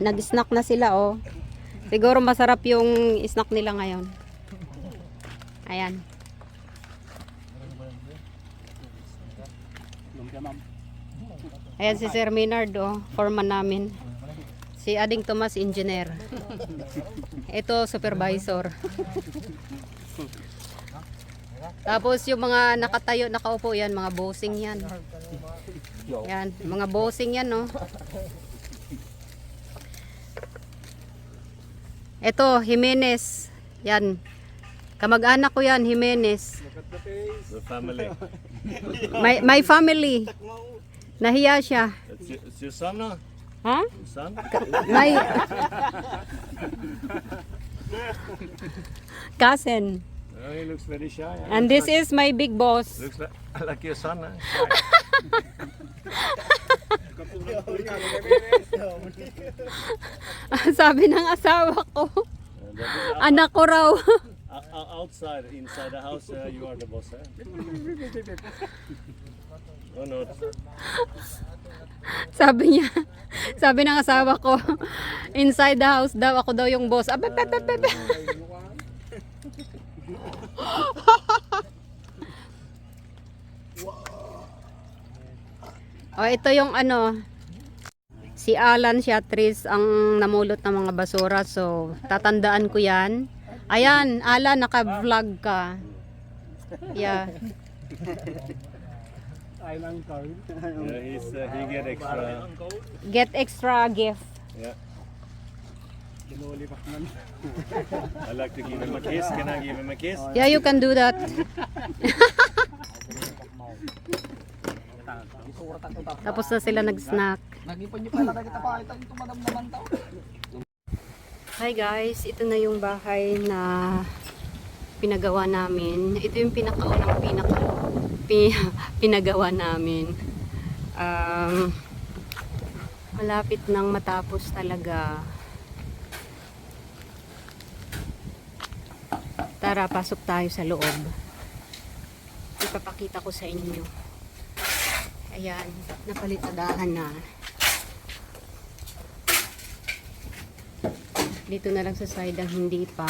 nag-snack na sila oh. Siguro masarap yung snack nila ngayon. Ayan. Ayan si Sir Maynard oh, foreman namin. Si Ading Tomas, engineer. Ito, supervisor. Tapos yung mga nakatayo, nakaupo yan, mga bossing yan. Yan, mga bossing yan, no? Ito, Jimenez. Yan. Kamag-anak ko yan, Jimenez. The family. My, my family. Nahiya siya. It's your, it's your son now? Ha? Your son? My... Cousin. Oh, he looks very shy. huh? And this is my big boss. Looks like, like your son. Huh? Sabi ng asawa ko, anak ko raw. out- out- outside, inside the house, uh, you are the boss. Huh? oh no. Sabi niya, sabi ng asawa ko, inside the house daw, ako daw yung boss. Abe, pe, pe, pe, pe. oh, ito yung ano, si Alan Shatris ang namulot ng mga basura. So, tatandaan ko yan. Ayan, Alan, naka-vlog ka. Yeah. Yeah, he's, uh, he get extra. Get extra gift. Yeah. I like to give him a kiss. Can I give him a kiss? Yeah, you can do that. Tapos na sila nag-snack. Hi guys, ito na yung bahay na pinagawa namin. Ito yung pinakaunang pinaka pi, pinagawa namin. Um, malapit nang matapos talaga. Tara, pasok tayo sa loob. Ipapakita ko sa inyo. Ayan, napalitadahan na. Dito na lang sa side ang hindi pa.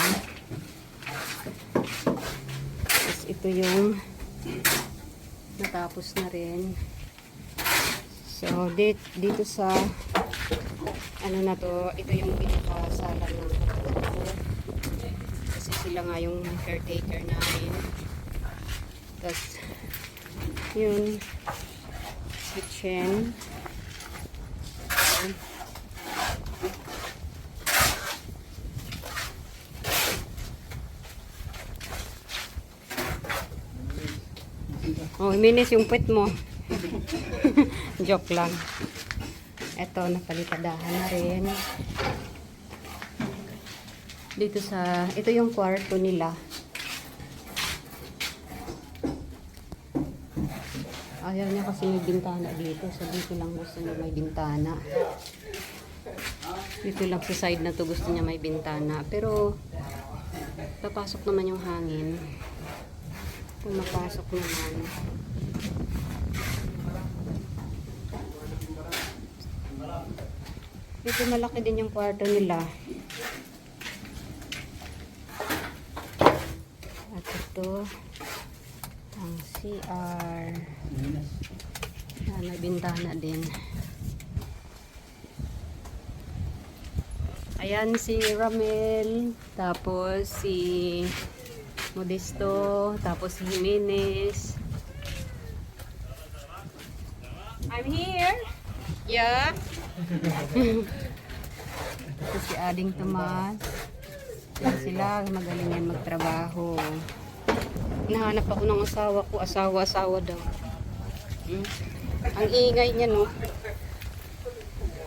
Tapos ito yung natapos na rin. So, dito, dito sa ano na to, ito yung pinakasala ng kasi sila nga yung caretaker namin. Tapos, yun, kitchen. Oh, minis yung puwet mo. Joke lang. Ito, napalitadahan na rin. Dito sa, ito yung kwarto nila. Ayaw niya kasi may bintana dito. So, dito lang gusto niya may bintana. Dito lang sa side na to gusto niya may bintana. Pero, papasok naman yung hangin. Pumapasok naman. Dito malaki din yung kwarto nila. At ito, ang CR. Ah, may bintana din. Ayan si Ramel, tapos si Modesto, tapos si Jimenez. I'm here. Yeah. Si Ading Tomas. Yan sila, magaling yan magtrabaho. Nahanap ako ng asawa ko, asawa-asawa daw. Hmm? Ang ingay niya, no?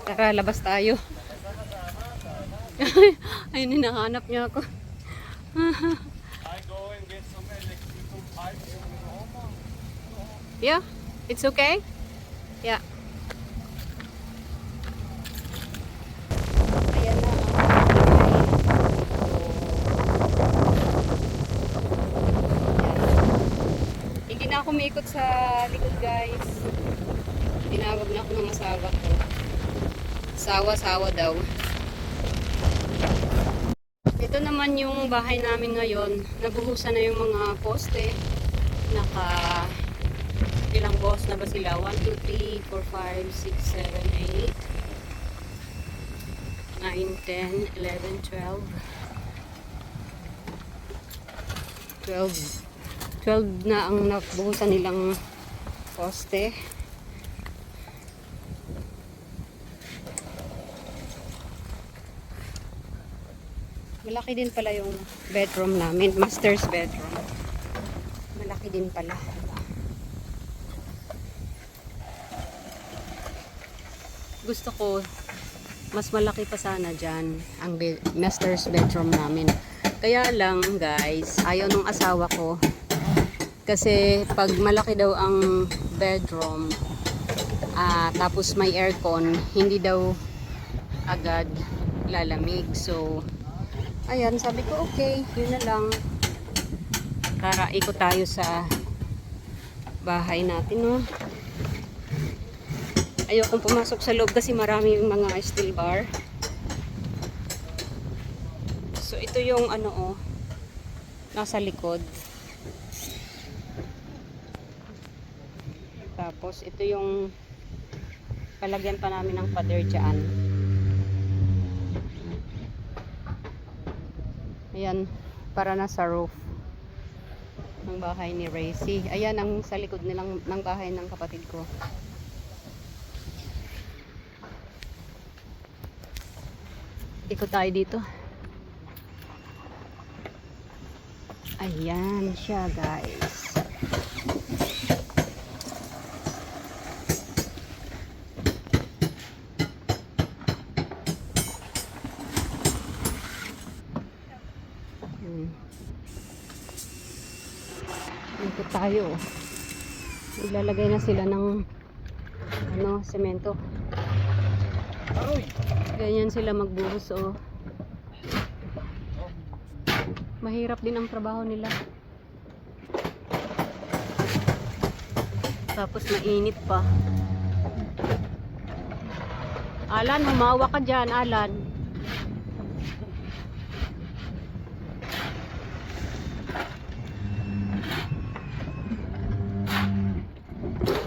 Tara, labas tayo. Ayun, hinahanap niya ako. Yeah, it's okay? Yeah. Ayan na ang bahay. Yan. Hindi na ako umikot sa likod guys. Tinawag na ako ng asawa ko. Sawa-sawa daw. Ito naman yung bahay namin ngayon. Nabuhusan na yung mga poste. Naka ilang boss na ba sila? 1, 2, 3, 4, 5, 6, 7, 8, 9, 10, 11, 12. 12. 12 na ang nabuhusan nilang poste. Malaki din pala yung bedroom namin, master's bedroom. Malaki din pala. Gusto ko mas malaki pa sana dyan ang be- master's bedroom namin. Kaya lang guys, ayaw nung asawa ko kasi pag malaki daw ang bedroom ah, tapos may aircon, hindi daw agad lalamig. So, ayan, sabi ko okay, yun na lang. Tara, ikot tayo sa bahay natin, no? Ayokong pumasok sa loob kasi marami yung mga steel bar. So, ito yung ano, oh, nasa likod. Tapos, ito yung palagyan pa namin ng pader dyan. Ayan, para na sa roof ng bahay ni Racy. Ayan ang sa likod nilang ng bahay ng kapatid ko. Ikot tayo dito. Ayan siya guys. Hmm. Ikot tayo. Ilalagay na sila ng ano, semento. Ganyan sila magbuhos oh. Mahirap din ang trabaho nila. Tapos mainit pa. Alan, humawa ka dyan, Alan.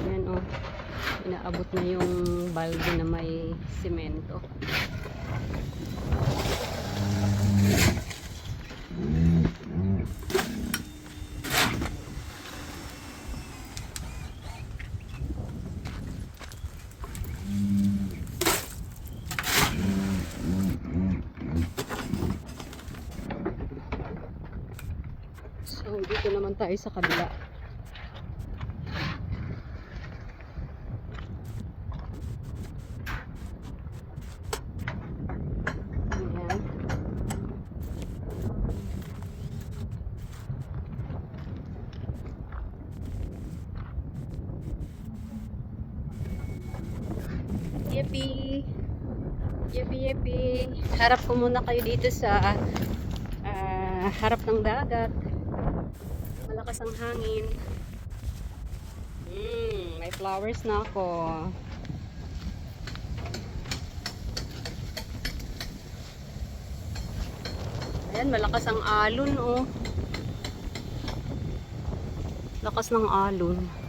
Ayan oh. Inaabot na yung balde na may simento. So, dito naman tayo sa kabila. Ayan. Yippee! Yippee, yippee! Harap ko muna kayo dito sa ah, harap ng dagat. Malakas ang hangin. Mm, may flowers na ako. Ayan, malakas ang alon, oh. Lakas ng alon.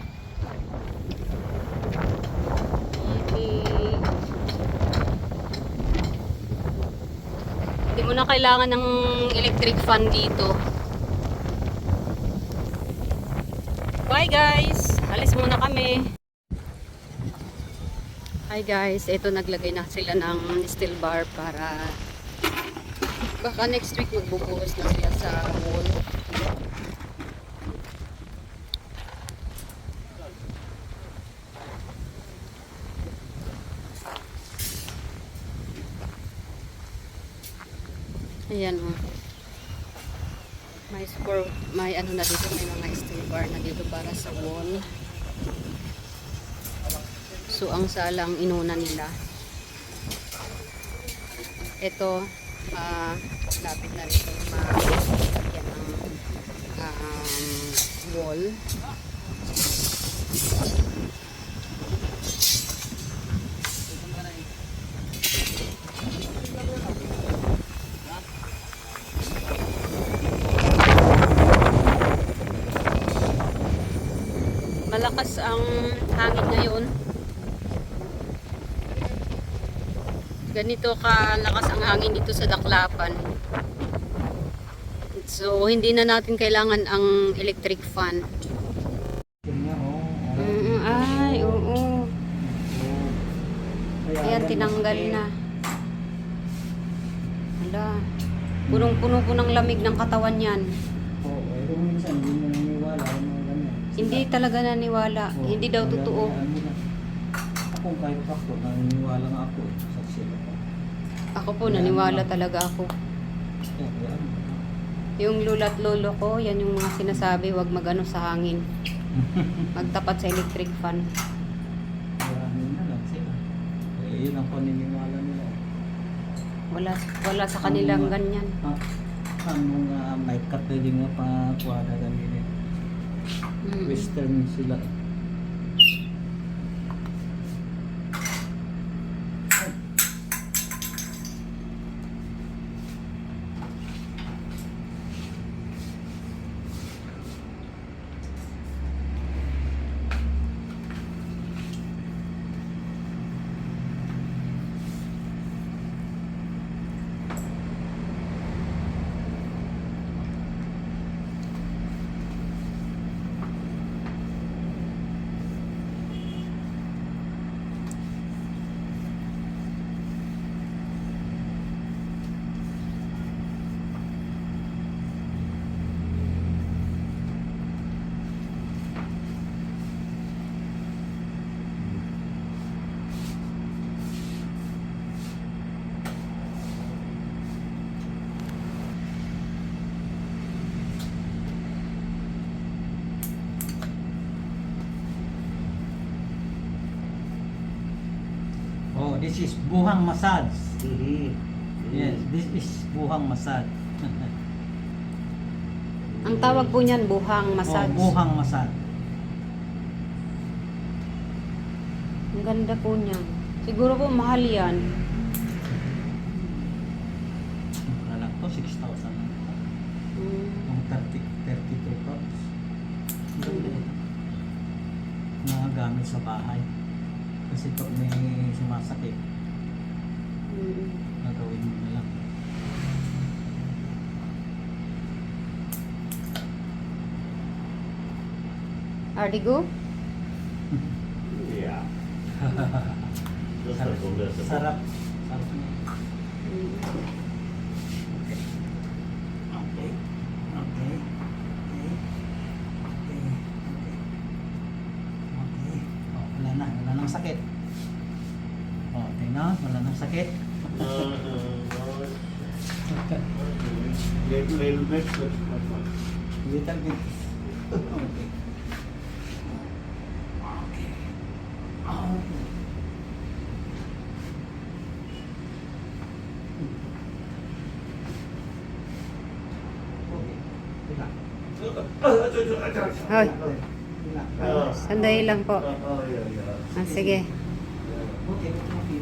Hindi mo na kailangan ng electric fan dito. Bye guys! Alis muna kami. Hi guys, ito naglagay na sila ng steel bar para baka next week magbubuhos na sila sa wall. Ayan o. May score, may ano na dito, may mga steel bar na dito para sa wall. So, ang salang inuna nila. Ito, ah, lapit na itong malagyan ng um, wall. malakas ang hangin ngayon. Ganito kalakas ang hangin dito sa Daklapan. So, hindi na natin kailangan ang electric fan. Mm, ay, oo. Ayan, tinanggal na. Hala. Punong-puno po ng lamig ng katawan yan. Oo, eh, kung minsan hindi mo naniniwala, yung mga ganyan. Hindi talaga naniwala. Oo, Hindi daw kaya- totoo. kaya ano na. Ako kahit ako, naniniwala nga ako. eh, Sa sila ko. Ako po, naniwala talaga ako. Kaya, kaya ano. Yung lula at lolo ko, yan yung mga sinasabi, wag magano sa hangin. Magtapat sa electric fan. Kaya ano na lang sila. Eh, yun ang paniniwala nila. Wala wala sa kanilang Ano ganyan. Ha? Ano nga, may kapili nga pa kuwada ganyan. Mm. Western sila. Oh, this is buhang massage. Yes, this is buhang massage. Ang tawag po niyan buhang massage. Oh, buhang massage. Ang ganda po niyan. Siguro po mahal yan. Alam ko, 6,000 lang. Mm. Yung 30, 32 cups. Mga gamit sa bahay. Kasi pag may sumasakit, Mm. gagawin mo na lang. Ardigo? Yeah. Sarap. Sarap. Sarap niya. Mm. Okay. Okay. Okay. Okay. Okay. Okay. Oh, wala nang sakit. Oh, tingnan. Wala nang sakit. Little, bit. Little bit. Okay. Okay. Okay. Okay. Tila. Ah. sandali lang po. Oh, yeah, yeah. Ah, sige. Okay. Okay.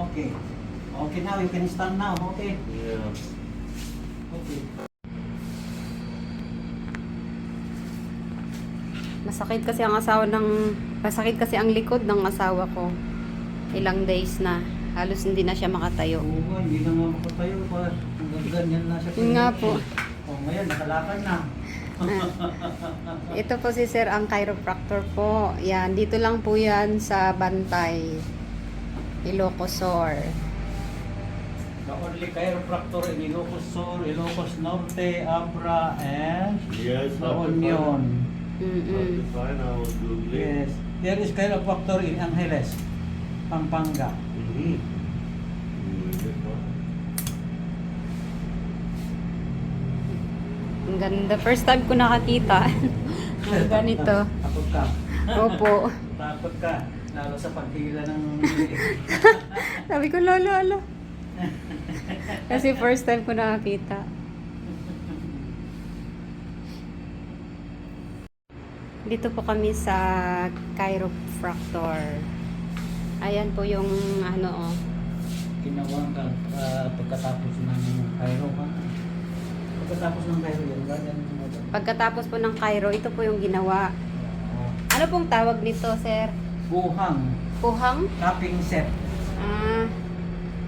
Okay. Okay now, you can stand now. Okay. Yeah. Okay. Masakit kasi ang asawa ng... Masakit kasi ang likod ng asawa ko. Ilang days na. Halos hindi na siya makatayo. Oo nga, hindi na nga makatayo ganyan na siya. Yun nga po. Oh, ngayon, nakalakad na. Ito po si Sir ang chiropractor po. Yan, dito lang po yan sa Bantay. Ilocosor. The only chiropractor in Ilocos Sur, Ilocos Norte, Abra, and Yes, La Union. Was googling. Yes. There is chiropractor in Angeles, Pampanga. Mm-hmm. Ang ganda. First time ko nakakita. Ang ganito. Takot ka. Opo. Takot ka. Lalo sa pagtila ng... Sabi ko, lolo, lolo. Kasi first time ko nakakita. Dito po kami sa chiropractor. Ayan po yung ano oh. Ginawa ka uh, pagkatapos ng Cairo ka. Pagkatapos ng Cairo yun, doon. Pagkatapos po ng Cairo, ito po yung ginawa. Ano pong tawag nito, sir? buhang, Puhang? cupping set. Ah,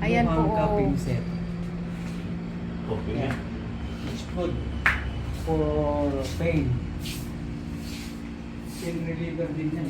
ayan buhang po. cupping set. Okay. Yeah. It's good for pain. Pain reliever din yan.